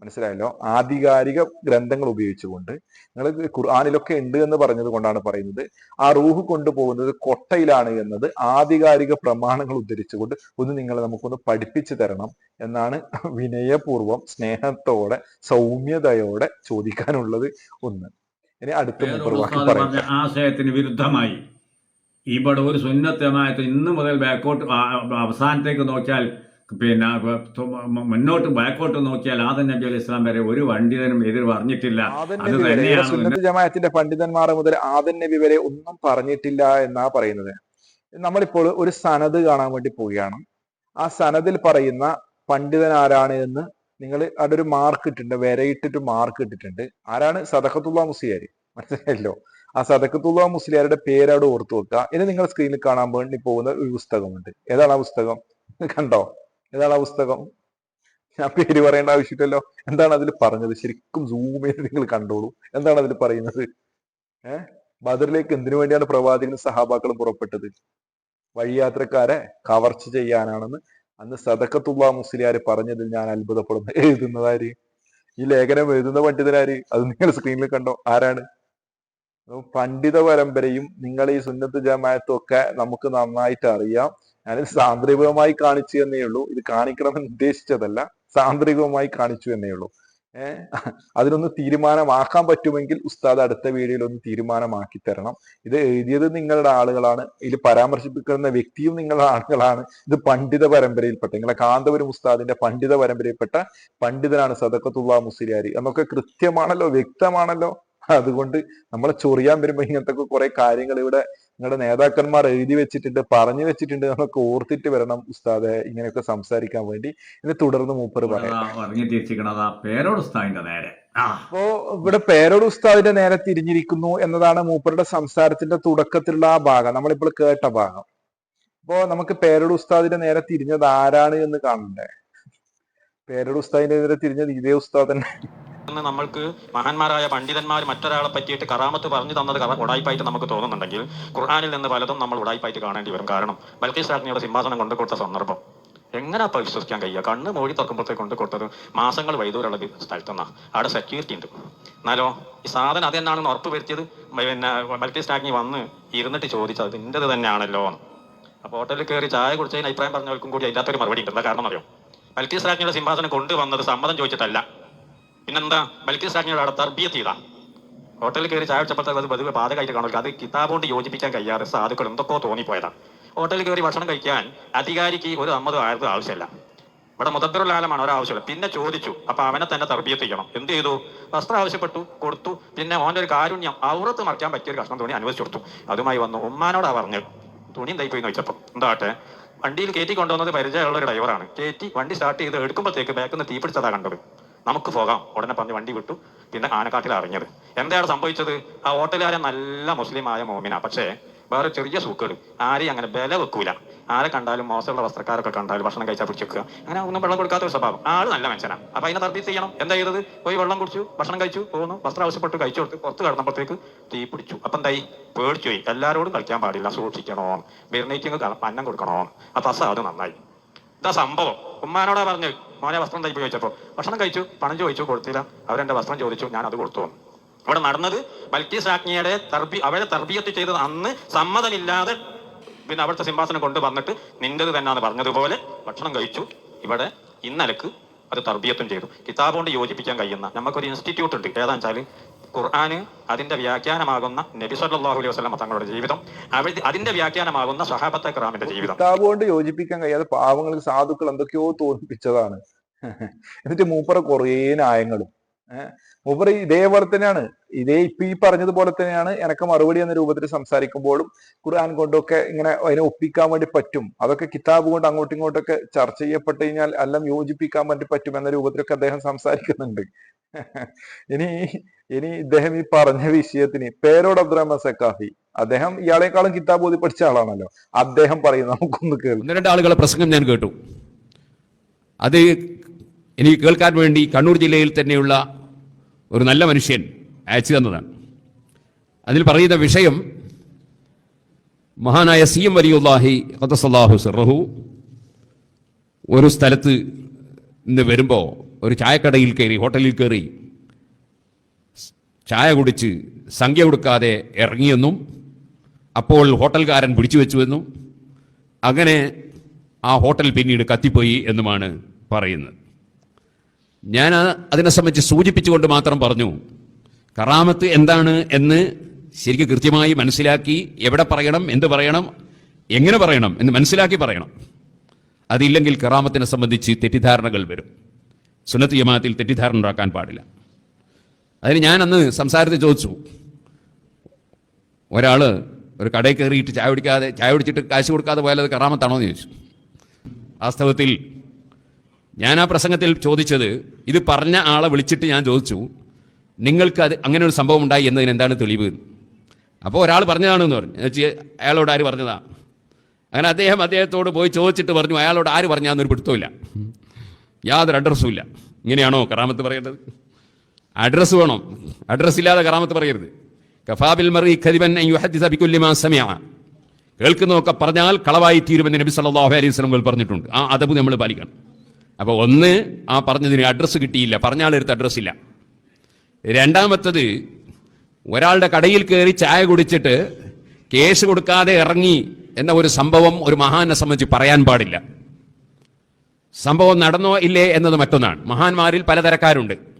മനസ്സിലായല്ലോ? ആധികാരിക ഗ്രന്ഥങ്ങൾ ഉപയോഗിച്ചുകൊണ്ട്. നിങ്ങൾ ഖുർആാനിലൊക്കെ ഉണ്ട് എന്ന് പറഞ്ഞത് കൊണ്ടാണ് പറയുന്നത്. ആ റൂഹ് കൊണ്ടുപോകുന്നത് കൊട്ടയിലാണ് എന്നത് ആധികാരിക പ്രമാണങ്ങൾ ഉദ്ധരിച്ചുകൊണ്ട് ഒന്ന് നിങ്ങൾ നമുക്കൊന്ന് പഠിപ്പിച്ചു തരണം എന്നാണ് വിനയപൂർവം സ്നേഹത്തോടെ സൗമ്യതയോടെ ചോദിക്കാനുള്ളത് ഒന്ന്. ഇനി അടുത്ത ആശയത്തിന് വിരുദ്ധമായി. ഇവിടെ ഒരു സുന്നത്തമായിട്ട് ഇന്ന് മുതൽ ബാക്കോട്ട് അവസാനത്തേക്ക് നോക്കിയാൽ പിന്നെ മുന്നോട്ട് ബാക്കോട്ട് നോക്കിയാൽ ആദൻ നബി അലൈഹി ഇസ്ലാം വരെ ഒരു പണ്ഡിതനും എതിർ പറഞ്ഞിട്ടില്ല. അത് തന്നെയാണ് ജമാഅത്തിന്റെ പണ്ഡിതന്മാർ മുതൽ ആദൻ നബി വരെ ഒന്നും പറഞ്ഞിട്ടില്ല എന്നാ പറയുന്നത്. നമ്മളിപ്പോൾ ഒരു സനത് കാണാൻ വേണ്ടി പോവുകയാണ്. ആ സനതിൽ പറയുന്ന പണ്ഡിതൻ ആരാണ് എന്ന് നിങ്ങൾ അവിടെ ഒരു മാർക്ക് ഇട്ടിട്ടുണ്ട് വരയിട്ടിട്ട് മാർക്ക് ഇട്ടിട്ടുണ്ട്. ആരാണ്? സദഖത്തുള്ള മുസ്ലിയാര്. മനസ്സിലായല്ലോ? ആ സദഖത്തുള്ള മുസ്ലിയാരുടെ പേര് അവിടെ ഓർത്തു വെക്കുക. ഇനി നിങ്ങൾ സ്ക്രീനിൽ കാണാൻ വേണ്ടി പോകുന്ന ഒരു പുസ്തകമുണ്ട്. ഏതാണ് ആ പുസ്തകം? കണ്ടോ? ഏതാണ് ആ പുസ്തകം? ഞാൻ പേര് പറയേണ്ട ആവശ്യമില്ലല്ലോ. എന്താണ് അതിൽ പറഞ്ഞത്? ശരിക്കും സൂം ചെയ്ത് നിങ്ങൾ കണ്ടോളൂ. എന്താണ് അതിൽ പറയുന്നത്? ഏഹ് ബദറിലേക്ക് എന്തിനു വേണ്ടിയാണ് പ്രവാചകനും സഹാബാക്കളും പുറപ്പെട്ടത്? വഴിയാത്രക്കാരെ കവർച്ച ചെയ്യാനാണെന്ന് അന്ന് സദക്കത്തുള്ള മുസ്ലിയാർ പറഞ്ഞതിൽ ഞാൻ അത്ഭുതപ്പെടുന്നു. എഴുതുന്നതാര് ഈ ലേഖനം എഴുതുന്ന പണ്ഡിതനാര് അത് നിങ്ങൾ സ്ക്രീനിൽ കണ്ടോ? ആരാണ്? പണ്ഡിത പരമ്പരയും നിങ്ങൾ ഈ സുന്നത്ത് ജമാഅത്തും ഒക്കെ നമുക്ക് നന്നായിട്ട് അറിയാം. ഞാനിത് സാന്ദ്രികമായി കാണിച്ചു എന്നേ ഉള്ളൂ. ഇത് കാണിക്കണമെന്ന് ഉദ്ദേശിച്ചതല്ല. സാന്ദ്രികമായി കാണിച്ചു എന്നേ ഉള്ളൂ. ഏഹ് അതിനൊന്ന് തീരുമാനമാക്കാൻ പറ്റുമെങ്കിൽ ഉസ്താദ് അടുത്ത വീഡിയോയിൽ ഒന്ന് തീരുമാനമാക്കി തരണം. ഇത് എഴുതിയത് നിങ്ങളുടെ ആളുകളാണ്. ഇതിൽ പരാമർശിപ്പിക്കുന്ന വ്യക്തിയും നിങ്ങളുടെ ആളുകളാണ്. ഇത് പണ്ഡിത പരമ്പരയിൽപ്പെട്ട നിങ്ങളെ കാന്തപുരം ഉസ്താദിന്റെ പണ്ഡിത പരമ്പരയിൽപ്പെട്ട പണ്ഡിതനാണ് സദക്കത്തുള്ള മുസ്ലിയാരി. എന്നൊക്കെ കൃത്യമാണല്ലോ വ്യക്തമാണല്ലോ. അതുകൊണ്ട് നമ്മളെ ചൊറിയാൻ വരുമ്പോ ഇങ്ങനത്തെ കുറെ കാര്യങ്ങൾ ഇവിടെ നിങ്ങളുടെ നേതാക്കന്മാർ എഴുതി വെച്ചിട്ടുണ്ട് പറഞ്ഞു വെച്ചിട്ടുണ്ട് എന്നൊക്കെ ഓർത്തിട്ട് വരണം ഉസ്താദെ ഇങ്ങനെയൊക്കെ സംസാരിക്കാൻ വേണ്ടി. ഇനി തുടർന്ന് മൂപ്പർ പറയാം അപ്പോ ഇവിടെ പേരോട് ഉസ്താദിന്റെ നേരെ തിരിഞ്ഞിരിക്കുന്നു എന്നതാണ് മൂപ്പരുടെ സംസാരത്തിന്റെ തുടക്കത്തിലുള്ള ആ ഭാഗം. നമ്മളിപ്പോൾ കേട്ട ഭാഗം. അപ്പോ നമുക്ക് പേരോട് ഉസ്താദിന്റെ നേരെ തിരിഞ്ഞത് ആരാണ് എന്ന് കാണണ്ടേ? പേരോട് ഉസ്താദിന്റെ നേരെ തിരിഞ്ഞത് ഇതേ ഉസ്താദ് തന്നെ. എന്ന് നമ്മൾക്ക് മഹാന്മാരായ പണ്ഡിതന്മാർ മറ്റൊരാളെ പറ്റിയിട്ട് കറാമത്ത് പറഞ്ഞു തന്നത് കഥ ഉടായ്പായിട്ട് നമുക്ക് തോന്നുന്നുണ്ടെങ്കിൽ ഖുർആാനിൽ നിന്ന് പലതും നമ്മൾ ഉടായ്പായിട്ട് കാണേണ്ടി വരും. കാരണം ബൽക്കീസ് രാജ്ഞിയുടെ സിംഹാസനം കൊണ്ടു കൊടുത്ത സന്ദർഭം. എങ്ങനെ അപ്പൊ വിശ്വസിക്കാൻ കഴിയുക? കണ്ണ് മൂടി തുറക്കുമ്പോഴത്തേക്ക് കൊണ്ട് കൊടുത്തത് മാസങ്ങൾ വൈദൂരുള്ള സ്ഥലത്തുനിന്നാ അവിടെ സെക്യൂരിറ്റി ഉണ്ട്. എന്നാലോ ഈ സാധനം അതെന്നാണെന്ന് ഉറപ്പ് വരുത്തിയത്? പിന്നെ മൾട്ടി രാജ്ഞി വന്ന് ഇരുന്നിട്ട് ചോദിച്ചത് നിന്റെ തന്നെയാണല്ലോ എന്ന്. അപ്പോൾ ഹോട്ടലിൽ കയറി ചായ കുടിച്ചതിന് അഭിപ്രായം പറഞ്ഞവർക്കും കൂടി അതിന്റെ അകത്തൊരു മറുപടി ഉണ്ട്. എന്താ കാരണം അറിയോ? മൾട്ടി രാജ്ഞിയുടെ സിംഹാസനം കൊണ്ടുവന്നത് സമ്മതം ചോദിച്ചിട്ടല്ല. പിന്നെന്താ? ബൽക്കി സ്റ്റാക്കിങ്ങിയുടെ അവിടെ തർബിയത്ത് ചെയ്താ ഹോട്ടലിൽ കയറി ചായ വെച്ചപ്പോഴത്തേക്ക് അത് പതിവ് ബാധകമായിട്ട് കാണുക അത് കിതാബ് കൊണ്ട് യോജിപ്പിക്കാൻ കഴിയാറ് സാധുക്കൾ എന്തൊക്കെയോ തോന്നിപ്പോയതാണ് ഹോട്ടലിൽ കയറി ഭക്ഷണം കഴിക്കാൻ അധികാരിക്ക് ഒരു അമ്മതും ആർക്കും ആവശ്യമില്ല. ഇവിടെ മുതദ്ദറുൽ ആലമാണ് ഒരാവശ്യമില്ല. പിന്നെ ചോദിച്ചു. അപ്പൊ അവനെ തന്നെ തർബിയത്ത് ചെയ്യണം. എന്ത് ചെയ്തു? വസ്ത്രം ആവശ്യപ്പെട്ടു കൊടുത്തു. പിന്നെ ഓന്റെ ഒരു കാരുണ്യം ഔറത്ത് മറിക്കാൻ പറ്റിയ ഒരു കഷ്ണം തുണി അനുവദിച്ചു കൊടുത്തു. അതുമായി വന്നു. ഉമ്മാനോടാ പറഞ്ഞു തുണി എന്തായി എന്ന് ചോദിച്ചപ്പോൾ. എന്താട്ടെ വണ്ടിയിൽ കയറ്റി കൊണ്ടുവന്നത് പരിചയമുള്ള ഒരു ഡ്രൈവറാണ്. കയറ്റി വണ്ടി സ്റ്റാർട്ട് ചെയ്ത് എടുക്കുമ്പോഴത്തേക്ക് ബാക്കിൽ നിന്ന് തീപിടിച്ചതാ കണ്ടത്. നമുക്ക് പോകാം. ഉടനെ പറഞ്ഞ് വണ്ടി വിട്ടു. പിന്നെ ആനക്കാട്ടിൽ ഇറങ്ങിയത്. എന്താണ് സംഭവിച്ചത്? ആ ഹോട്ടലുകാരൻ നല്ല മുസ്ലിമായ മോമിന. പക്ഷേ വേറെ ചെറിയ സൂക്കേട്. ആരെയും അങ്ങനെ ബല വെക്കൂല. ആരെ കണ്ടാലും മോശമുള്ള വസ്ത്രക്കാരൊക്കെ കണ്ടാലും ഭക്ഷണം കഴിച്ചാൽ പിടിച്ച് വെക്കുക അങ്ങനെ ഒന്നും വെള്ളം കൊടുക്കാത്ത ഒരു സ്വഭാവം. ആൾ നല്ല മനുഷ്യനാണ് അപ്പൊ അതിനെ തർബീസ് ചെയ്യണം. എന്താ ചെയ്തത്? പോയി വെള്ളം കുടിച്ചു ഭക്ഷണം കഴിച്ചു പോകുന്നു വസ്ത്രം ആവശ്യപ്പെട്ട് കഴിച്ചു കൊടുത്ത്. പുറത്ത് കടന്നപ്പോഴത്തേക്ക് തീ പിടിച്ചു. അപ്പൊ എന്തായി? പേടിച്ചു പോയി. എല്ലാവരോടും കളിക്കാൻ പാടില്ല. സൂക്ഷിക്കണോ ബിർണയ്ക്ക് പന്നം കൊടുക്കണോ അപ്പൊ അസ അത് നന്നായി. ഇതാ സംഭവം. ഉമ്മാനോടാ പറഞ്ഞു മോനെ വസ്ത്രം തയ്പ്പ് ചോദിച്ചപ്പോൾ ഭക്ഷണം കഴിച്ചു? പണം ചോദിച്ചു? കൊടുത്തില്ല. അവരെന്റെ വസ്ത്രം ചോദിച്ചു ഞാൻ അത് കൊടുത്തു ഇവിടെ നടന്നത് ബൽക്കീസ് രാജ്ഞിയുടെ തർബി അവരെ തർബിയത്ത് ചെയ്തത് അന്ന് സമ്മതമില്ലാതെ പിന്നെ അവിടുത്തെ സിംഹാസനം കൊണ്ട് വന്നിട്ട് നിന്റേത് തന്നെയാണ് പറഞ്ഞതുപോലെ ഭക്ഷണം കഴിച്ചു. ഇവിടെ ഇന്നലക്ക് അത് തർബിയത്തും ചെയ്തു. കിതാബ് കൊണ്ട് യോജിപ്പിക്കാൻ കഴിയുന്ന നമുക്കൊരു ഇൻസ്റ്റിറ്റ്യൂട്ട് ഉണ്ട് ഏതാണെന്ന് വെച്ചാൽ ഖുർആന് അതിന്റെ വ്യാഖ്യാനമാകുന്ന നബി സല്ലാഹു അലൈഹി വസല്ലം തങ്ങളുടെ ജീവിതം അതിന്റെ വ്യാഖ്യാനമാകുന്ന സഹാബത്തെ ക്രാമിന്റെ ജീവിതം. കൊണ്ട് യോജിപ്പിക്കാൻ കഴിയാതെ പാവങ്ങൾക്ക് സാധുക്കൾ എന്തൊക്കെയോ തോന്നിപ്പിച്ചതാണ് എന്നിട്ട് മൂപ്പറ കുറേ ന്യായങ്ങളും മൂപ്പറ ഇതേപോലെ തന്നെയാണ്. ഇതേ ഇപ്പൊ ഈ പറഞ്ഞതുപോലെ തന്നെയാണ് എനക്ക് മറുപടി എന്ന രൂപത്തിൽ സംസാരിക്കുമ്പോഴും ഖുർആൻ കൊണ്ടൊക്കെ ഇങ്ങനെ അതിനെ ഒപ്പിക്കാൻ വേണ്ടി പറ്റും. അതൊക്കെ കിതാബ് കൊണ്ട് അങ്ങോട്ടും ഇങ്ങോട്ടൊക്കെ ചർച്ച ചെയ്യപ്പെട്ട് കഴിഞ്ഞാൽ എല്ലാം യോജിപ്പിക്കാൻ വേണ്ടി പറ്റും എന്ന രൂപത്തിലൊക്കെ അദ്ദേഹം സംസാരിക്കുന്നുണ്ട്. ഇനി ഇനി ഇദ്ദേഹം ഈ പറഞ്ഞ വിഷയത്തിന് പേരോട് അബ്ദുറഹ്മാൻ സക്കാഫി അദ്ദേഹം ഇയാളെക്കാളും കിതാബ് ഓതി പഠിച്ച ആളാണല്ലോ. അദ്ദേഹം പറയും നമുക്കൊന്ന് കേൾക്കാം. രണ്ട് ആളുകളെ പ്രസംഗം ഞാൻ കേട്ടു. അത് എനിക്ക് കേൾക്കാൻ വേണ്ടി കണ്ണൂർ ജില്ലയിൽ തന്നെയുള്ള ഒരു നല്ല മനുഷ്യൻ അയച്ചു തന്നതാണ്. അതിൽ പറയുന്ന വിഷയം മഹാനായ സി എം വലിയുല്ലാഹി ഖദ്സല്ലാഹു സിറഹു ഒരു സ്ഥലത്ത് നിന്ന് വരുമ്പോൾ ഒരു ചായക്കടയിൽ കയറി ഹോട്ടലിൽ കയറി ചായ കുടിച്ച് സംഖ്യ കൊടുക്കാതെ ഇറങ്ങിയെന്നും അപ്പോൾ ഹോട്ടൽകാരൻ പിടിച്ചു വെച്ചുവെന്നും അങ്ങനെ ആ ഹോട്ടൽ പിന്നീട് കത്തിപ്പോയി എന്നുമാണ് പറയുന്നത്. ഞാൻ അതിനെ സംബന്ധിച്ച് സൂചിപ്പിച്ചുകൊണ്ട് മാത്രം പറഞ്ഞു കറാമത്ത് എന്താണ് എന്ന് ശരിക്കും കൃത്യമായി മനസ്സിലാക്കി എവിടെ പറയണം എന്ത് പറയണം എങ്ങനെ പറയണം എന്ന് മനസ്സിലാക്കി പറയണം. അതില്ലെങ്കിൽ കറാമത്തിനെ സംബന്ധിച്ച് തെറ്റിദ്ധാരണകൾ വരും. സുന്നത്ത് ജമാഅത്തിൽ തെറ്റിദ്ധാരണ ഉണ്ടാക്കാൻ പാടില്ല. അതിന് ഞാൻ അന്ന് സംസാരത്തിൽ ചോദിച്ചു. ഒരാൾ ഒരു കടയിൽ കയറിയിട്ട് ചായ കുടിക്കാതെ ചായ കുടിച്ചിട്ട് കാശ് കൊടുക്കാതെ പോയാൽ അത് കറാമത്താണോ എന്ന് ചോദിച്ചു വാസ്തവത്തിൽ ഞാൻ ആ പ്രസംഗത്തിൽ ചോദിച്ചത് ഇത് പറഞ്ഞ ആളെ വിളിച്ചിട്ട് ഞാൻ ചോദിച്ചു നിങ്ങൾക്ക് അത് അങ്ങനെ ഒരു സംഭവം ഉണ്ടായി എന്നതിന് എന്താണ് തെളിവ്? അപ്പോൾ ഒരാൾ പറഞ്ഞതാണെന്ന് പറഞ്ഞു. എന്ന് വെച്ചാൽ അയാളോട് ആര് പറഞ്ഞതാ? അങ്ങനെ അദ്ദേഹം അദ്ദേഹത്തോട് പോയി ചോദിച്ചിട്ട് പറഞ്ഞു അയാളോട് ആര് പറഞ്ഞാന്നൊരു പിടുത്തമില്ല യാതൊരു അഡ്രസ്സും ഇല്ല. ഇങ്ങനെയാണോ കറാമത്ത് പറയേണ്ടത്? അഡ്രസ്സ് വേണം. അഡ്രസ് ഇല്ലാതെ കറാമത്ത് പറയരുത്. കഫാബിൽ മറി ഖദിബൻ അൻ യുഹദ്ദിസ ബികുല്ലി മാ സമിഅ. കേൾക്കുന്നതൊക്കെ പറഞ്ഞാൽ കളവായി തീരുമെന്ന് നബി സല്ലല്ലാഹു അലൈഹി വസല്ലം പറഞ്ഞിട്ടുണ്ട്. ആ അതബ് നമ്മൾ പാലിക്കണം. അപ്പോൾ ഒന്ന് ആ പറഞ്ഞതിന് അഡ്രസ്സ് കിട്ടിയില്ല. പറഞ്ഞാൽ എടുത്ത് അഡ്രസ്സ് ഇല്ല. രണ്ടാമത്തത് ഒരാളുടെ കടയിൽ കയറി ചായ കുടിച്ചിട്ട് കേസ് കൊടുക്കാതെ ഇറങ്ങി എന്ന ഒരു സംഭവം ഒരു മഹാനെ സംബന്ധിച്ച് പറയാൻ പാടില്ല. സംഭവം നടന്നോ ഇല്ലേ എന്നത് മറ്റൊന്നാണ്. മഹാന്മാരിൽ പലതരക്കാരുണ്ട്.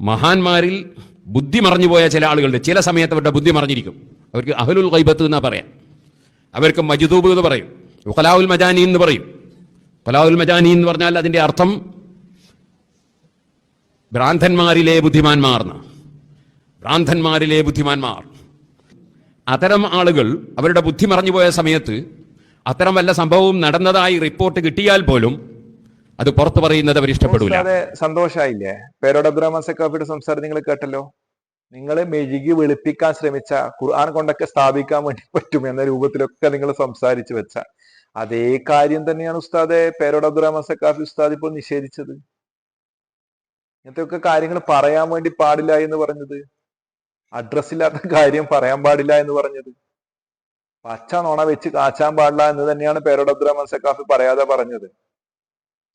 മഹാന്മാരിൽ ബുദ്ധി മറഞ്ഞുപോയ ചില ആളുകളുണ്ട്. ചില സമയത്ത് അവരുടെ ബുദ്ധി മറിഞ്ഞിരിക്കും. അവർക്ക് അഹലുൽ ഗൈബത്ത് എന്നാ പറയാം. അവർക്ക് മജ്ദൂബ് എന്ന് പറയും. ഉഖലാവുൽ മജാനി എന്ന് പറയും. ഉഖലാവുൽ മജാനി എന്ന് പറഞ്ഞാൽ അതിന്റെ അർത്ഥം ഭ്രാന്തന്മാരിലെ ബുദ്ധിമാന്മാർ ഭ്രാന്തന്മാരിലെ ബുദ്ധിമാന്മാർ. അത്തരം ആളുകൾ അവരുടെ ബുദ്ധി മറഞ്ഞുപോയ സമയത്ത് അത്തരം വല്ല സംഭവവും നടന്നതായി റിപ്പോർട്ട് കിട്ടിയാൽ പോലും അത് പുറത്തു പറയുന്നത് അവർ ഇഷ്ടപ്പെടില്ല സന്തോഷായില്ലേ? പേരോട് സക്കാഫിയുടെ സംസാരം നിങ്ങൾ കേട്ടല്ലോ? നിങ്ങൾ മെഴുകി വെളുപ്പിക്കാൻ ശ്രമിച്ച ഖുർആൻ കൊണ്ടൊക്കെ സ്ഥാപിക്കാൻ വേണ്ടി പറ്റും എന്ന രൂപത്തിലൊക്കെ നിങ്ങൾ സംസാരിച്ചു വെച്ച. അതേ കാര്യം തന്നെയാണ് ഉസ്താദെ പേരോട് അബ്ദുറഹ്മാൻ സക്കാഫി ഉസ്താദ് ഇപ്പോൾ നിഷേധിച്ചത്. ഇങ്ങനത്തെയൊക്കെ കാര്യങ്ങൾ പറയാൻ വേണ്ടി പാടില്ല എന്ന് പറഞ്ഞത്. അഡ്രസ് ഇല്ലാത്ത കാര്യം പറയാൻ പാടില്ല എന്ന് പറഞ്ഞത്. പച്ച നോണ വെച്ച് കാച്ചാൻ പാടില്ല എന്ന് തന്നെയാണ് പേരോട് അബ്ദുറഹ്മാൻ സക്കാഫി പറയാതെ പറഞ്ഞത്.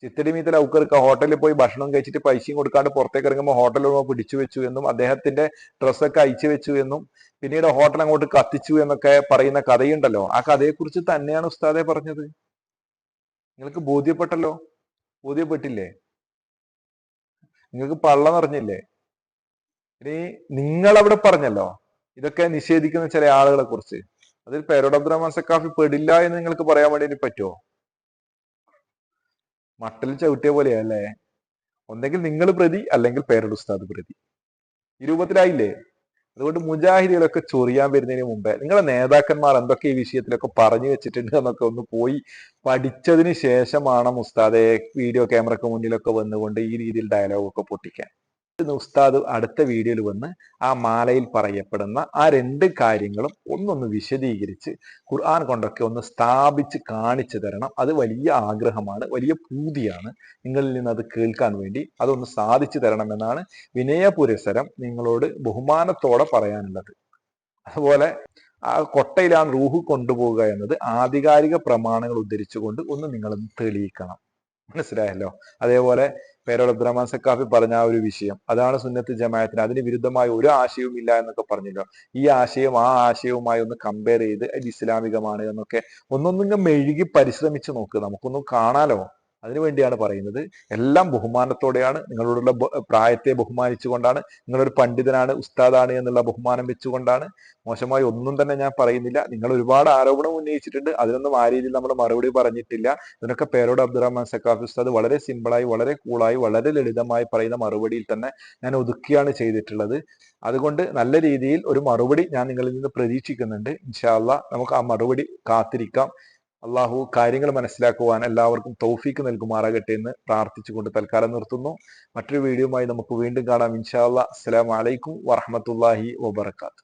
ചിത്തടി മീത്തൽ ഔക്കർക്ക് ഹോട്ടലിൽ പോയി ഭക്ഷണം കഴിച്ചിട്ട് പൈസയും കൊടുക്കാണ്ട് പുറത്തേക്ക് ഇറങ്ങുമ്പോൾ ഹോട്ടലിൽ പിടിച്ചു വെച്ചു എന്നും അദ്ദേഹത്തിന്റെ ഡ്രസ്സൊക്കെ അയച്ചു വെച്ചു എന്നും പിന്നീട് ഹോട്ടൽ അങ്ങോട്ട് കത്തിച്ചു എന്നൊക്കെ പറയുന്ന കഥയുണ്ടല്ലോ. ആ കഥയെക്കുറിച്ച് തന്നെയാണ് ഉസ്താദെ പറഞ്ഞത്. നിങ്ങൾക്ക് ബോധ്യപ്പെട്ടല്ലോ? ബോധ്യപ്പെട്ടില്ലേ? നിങ്ങൾക്ക് പള്ള നിറഞ്ഞില്ലേ ഇനി നിങ്ങൾ അവിടെ പറഞ്ഞല്ലോ. ഇതൊക്കെ നിഷേധിക്കുന്ന ചില ആളുകളെ കുറിച്ച് അതിൽ പേരോട് അബ്ദുറഹ്മാൻ സക്കാഫി പെടില്ല എന്ന് നിങ്ങൾക്ക് പറയാൻ വേണ്ടി പറ്റുമോ മട്ടൽ ചവിട്ടിയ പോലെയാ അല്ലേ ഒന്നെങ്കിൽ നിങ്ങൾ പ്രതി അല്ലെങ്കിൽ പേരുടെ ഉസ്താദ് പ്രതി. ഈ രൂപത്തിലായില്ലേ? അതുകൊണ്ട് മുജാഹിദികളൊക്കെ ചൊറിയാൻ വരുന്നതിന് മുമ്പേ നിങ്ങളെ നേതാക്കന്മാർ എന്തൊക്കെ ഈ വിഷയത്തിലൊക്കെ പറഞ്ഞു വെച്ചിട്ടുണ്ട് എന്നൊക്കെ ഒന്ന് പോയി പഠിച്ചതിന് ശേഷമാണ് മുസ്താദെ വീഡിയോ ക്യാമറക്ക് മുന്നിലൊക്കെ വന്നുകൊണ്ട് ഈ രീതിയിൽ ഡയലോഗൊക്കെ പൊട്ടിക്കാൻ. ഉസ്താദ് അടുത്ത വീഡിയോയിൽ വന്ന് ആ മാലയിൽ പറയപ്പെടുന്ന ആ രണ്ട് കാര്യങ്ങളും ഒന്നൊന്ന് വിശദീകരിച്ച് ഖുർആൻ കൊണ്ടൊക്കെ ഒന്ന് സ്ഥാപിച്ച് കാണിച്ചു തരണം. അത് വലിയ ആഗ്രഹമാണ് വലിയ പൂതിയാണ്. നിങ്ങളിൽ നിന്ന് അത് കേൾക്കാൻ വേണ്ടി അതൊന്ന് സാധിച്ചു തരണമെന്നാണ് വിനയപുരസരം നിങ്ങളോട് ബഹുമാനത്തോടെ പറയാനുള്ളത്. അതുപോലെ ആ കൊട്ടയിലാണ് റൂഹ് കൊണ്ടുപോവുക എന്നത് ആധികാരിക പ്രമാണങ്ങൾ ഉദ്ധരിച്ചുകൊണ്ട് ഒന്ന് നിങ്ങളൊന്ന് തെളിയിക്കണം. മനസ്സിലായല്ലോ? അതേപോലെ പേരോട് അബ്ദുറഹ്മാൻ സക്കാഫി പറഞ്ഞ ആ ഒരു വിഷയം. അതാണ് സുന്നത്ത് ജമാഅത്തിന് അതിന് വിരുദ്ധമായ ഒരു ആശയവും ഇല്ല എന്നൊക്കെ പറഞ്ഞല്ലോ ഈ ആശയം ആ ആശയവുമായി ഒന്ന് കമ്പയർ ചെയ്ത് ഇത് ഇസ്ലാമികമാണ് എന്നൊക്കെ ഒന്നൊന്നും മെഴുകി പരിശ്രമിച്ച് നോക്ക്. നമുക്കൊന്നും കാണാലോ? അതിനു വേണ്ടിയാണ് പറയുന്നത്. എല്ലാം ബഹുമാനത്തോടെയാണ് നിങ്ങളോടുള്ള പ്രായത്തെ ബഹുമാനിച്ചുകൊണ്ടാണ് നിങ്ങളൊരു പണ്ഡിതനാണ് ഉസ്താദാണ് എന്നുള്ള ബഹുമാനം വെച്ചുകൊണ്ടാണ്. മോശമായി ഒന്നും തന്നെ ഞാൻ പറയുന്നില്ല. നിങ്ങൾ ഒരുപാട് ആരോപണം ഉന്നയിച്ചിട്ടുണ്ട്. അതിനൊന്നും ആ രീതിയിൽ നമ്മൾ മറുപടി പറഞ്ഞിട്ടില്ല. ഇതിനൊക്കെ പേരോട് അബ്ദുറഹ്മാൻ സക്കാഫി ഉസ്താദ് വളരെ സിമ്പിളായി വളരെ കൂളായി വളരെ ലളിതമായി പറയുന്ന മറുപടിയിൽ തന്നെ ഞാൻ ഒതുക്കിയാണ് ചെയ്തിട്ടുള്ളത്. അതുകൊണ്ട് നല്ല രീതിയിൽ ഒരു മറുപടി ഞാൻ നിങ്ങളിൽ നിന്ന് പ്രതീക്ഷിക്കുന്നുണ്ട്. ഇൻഷാല്ല നമുക്ക് ആ മറുപടി കാത്തിരിക്കാം. അള്ളാഹു കാര്യങ്ങൾ മനസ്സിലാക്കുവാൻ എല്ലാവർക്കും തൗഫീക്ക് നൽകുമാറാകട്ടെ എന്ന് പ്രാർത്ഥിച്ചുകൊണ്ട് തൽക്കാലം നിർത്തുന്നു. മറ്റൊരു വീഡിയോയുമായി നമുക്ക് വീണ്ടും കാണാം. ഇൻഷാല്ല അസ്സലാമു അലൈക്കും വറഹമത്തല്ലാഹി വബർക്കാത്തു